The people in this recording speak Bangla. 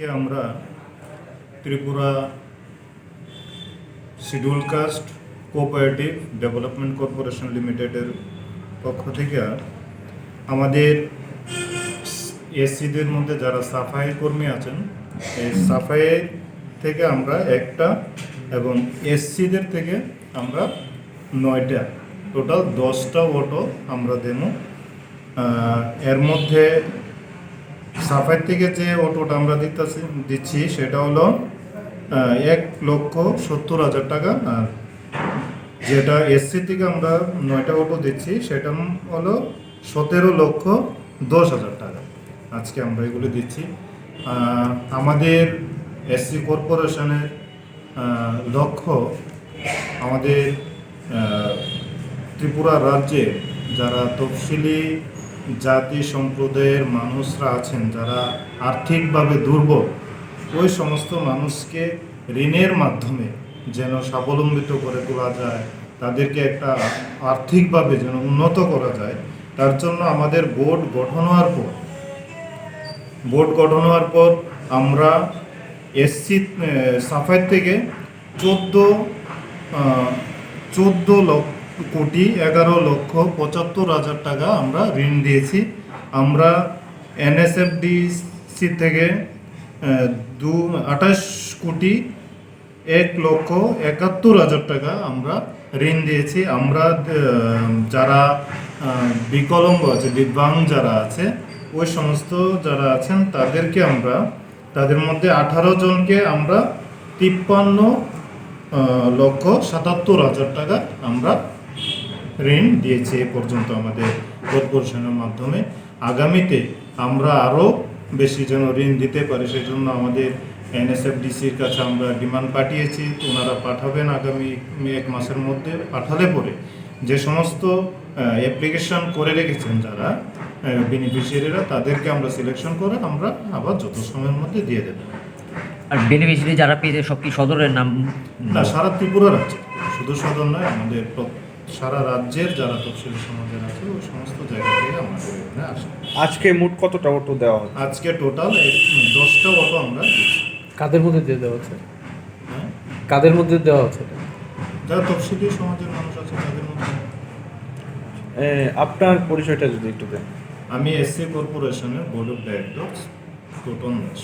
আজকে আমরা Tripura schedule caste cooperative development corporation লিমিটেডের পক্ষ থেকে আমাদের এসসিদের মধ্যে যারা সাফাই কর্মী আছেন, এই সাফাই থেকে আমরা একটা এবং এসসিদের থেকে আমরা নয়টা। টোটাল দশটা অটো আমরা দেবো। এর মধ্যে সাফাই থেকে যে অটোটা আমরা দিতেছি, দিচ্ছি, সেটা হলো এক লক্ষ সত্তর হাজার টাকা। আর যেটা এসসি থেকে আমরা নয়টা অটো দিচ্ছি, সেটা হলো সতেরো লক্ষ দশ হাজার টাকা। আজকে আমরা এগুলো দিচ্ছি। আমাদের এসসি কর্পোরেশনের লক্ষ্য আমাদের ত্রিপুরা রাজ্যে যারা তফসিলি জাতি সম্প্রদায়ের মানুষরা আছেন, যারা আর্থিকভাবে দুর্বল, ওই সমস্ত মানুষকে ঋণের মাধ্যমে যেন স্বাবলম্বিত করে তোলা যায়, তাদেরকে একটা আর্থিকভাবে যেন উন্নত করা যায়, তার জন্য আমাদের বোর্ড গঠন হওয়ার পর, বোর্ড গঠন হওয়ার পর আমরা এসসি সাফাই থেকে চোদ্দ চোদ্দ লক্ষ কোটি এগারো লক্ষ পঁচাত্তর হাজার টাকা আমরা ঋণ দিয়েছি। আমরা এনএসএফডিসি থেকে দু, আঠাশ কোটি এক লক্ষ একাত্তর হাজার টাকা আমরা ঋণ দিয়েছি। আমরা যারা বিকলঙ্গ আছে দিব্যাঙ্গ যারা আছে, ওই সমস্ত যারা আছেন, তাদেরকে আমরা, তাদের মধ্যে আঠারো জনকে আমরা তিপ্পান্ন লক্ষ সাতাত্তর হাজার টাকা আমরা ঋণ দিয়েছে এ পর্যন্ত আমাদের কর্পোরেশনের মাধ্যমে। আগামীতে আমরা আরও বেশি যেন ঋণ দিতে পারি সেজন্য আমাদের এনএসএফডিসির কাছে আমরা ডিমান্ড পাঠিয়েছি। ওনারা পাঠাবেন আগামী এক মাসের মধ্যে। পাঠালে পরে যে সমস্ত অ্যাপ্লিকেশন করে রেখেছেন যারা বেনিফিশিয়ারিরা তাদেরকে আমরা সিলেকশন করে আমরা আবার যত সময়ের মধ্যে দিয়ে দেবো। আর বেনিফিশিয়ারি যারা পেয়েছে সব কি সদরের নাম? না সারা ত্রিপুরা রাজ্যে। শুধু সদর নয় আমাদের সারা রাজ্যের যারা তফসিলি সমাজের আছে ওই সমস্ত জায়গা থেকে আমাদের এখানে আসে। আজকে মোট কতটা অটো দেওয়া হচ্ছে? আজকে টোটাল দশটা অটো আমরা দিচ্ছি কাদের মধ্যে দিয়ে দেওয়া হচ্ছে? হ্যাঁ? কাদের মধ্যে দেওয়া হচ্ছে? যারা তফসিলি সমাজের মানুষ আছে তাদের মধ্যে। এ, আপনার পরিচয়টা যদি একটু দেন। আমি এসসি কর্পোরেশনের board of directors Toton Das.